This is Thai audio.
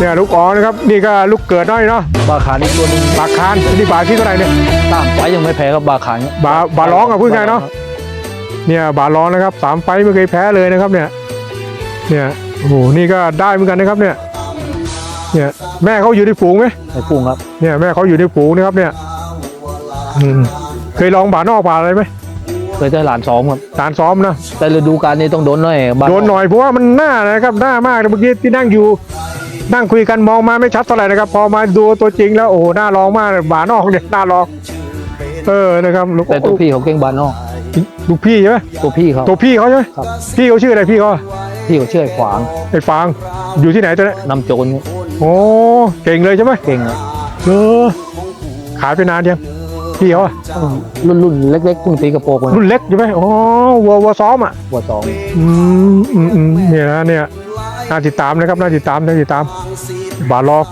เนี่ยลูกอ๋อนะครับนี่ก็ลูกเกิดน้อยเนาะบาขานอีกตัวหนึงบาคานนี่บาที่เท่าไหร่เนี่ยตามไปยังไม่แพ้กับบาขานเนี่ยบาบาร้องอะพูดง่ายเนาะเนี่ยบาร้องนะครับสามไฟต์ไม่เคยแพ้เลยนะครับเนี่ยเนี่ยโอ้โหนี่ก็ได้เหมือนกันนะครับเนี่ยเนี่ยแม่เขาอยู่ในฝูงไหมไอ้กุ้งครับเนี่ยแม่เขาอยู่ในฝูงนะครับเนี่ยอืมเคยลองบานอกบาอะไรไหมเคยได้หลานซ้อมครับการซ้อมนะ แต่ฤดูกาลนี้ต้องโดนหน่อยบาโดนหน่อยเพราะว่ามันหน้านะครับหน้ามากเมื่อกี้ที่นั่งอยู่ นั่งคุยกันมองมาไม่ชัดเท่าไหร่นะครับ พอมาดูตัวจริงแล้วโอ้โหหน้าลองมากเลยบานอกเนี่ยหน้าลอง เออนะครับลูกแต่ตัวพี่เขาเก่งบานนอกลูกพี่ใช่ไหมตัวพี่เขาตัวพี่เขาใช่ไหมครับพี่เขาชื่ออะไรพี่เขาพี่เขาเชื่อไอ้ขวางไอ้ฟางอยู่ที่ไหนตัวเนี้ยนำโจรเนี่ยโอ้เก่งเลยใช่ไหมเก่งอะเออขายไปนานยังพี่เขาอะรุ่นรุ่นเล็กๆเพิ่งตีกระโปรงมารุ่นเล็กใช่ไหมอ๋อวัววัวซ้อมอะหัวสองอืมอืมอืมเนี่ยนะเนี่ย น่าติดตามนะครับน่าติดตามน่าติดตามบาล็อก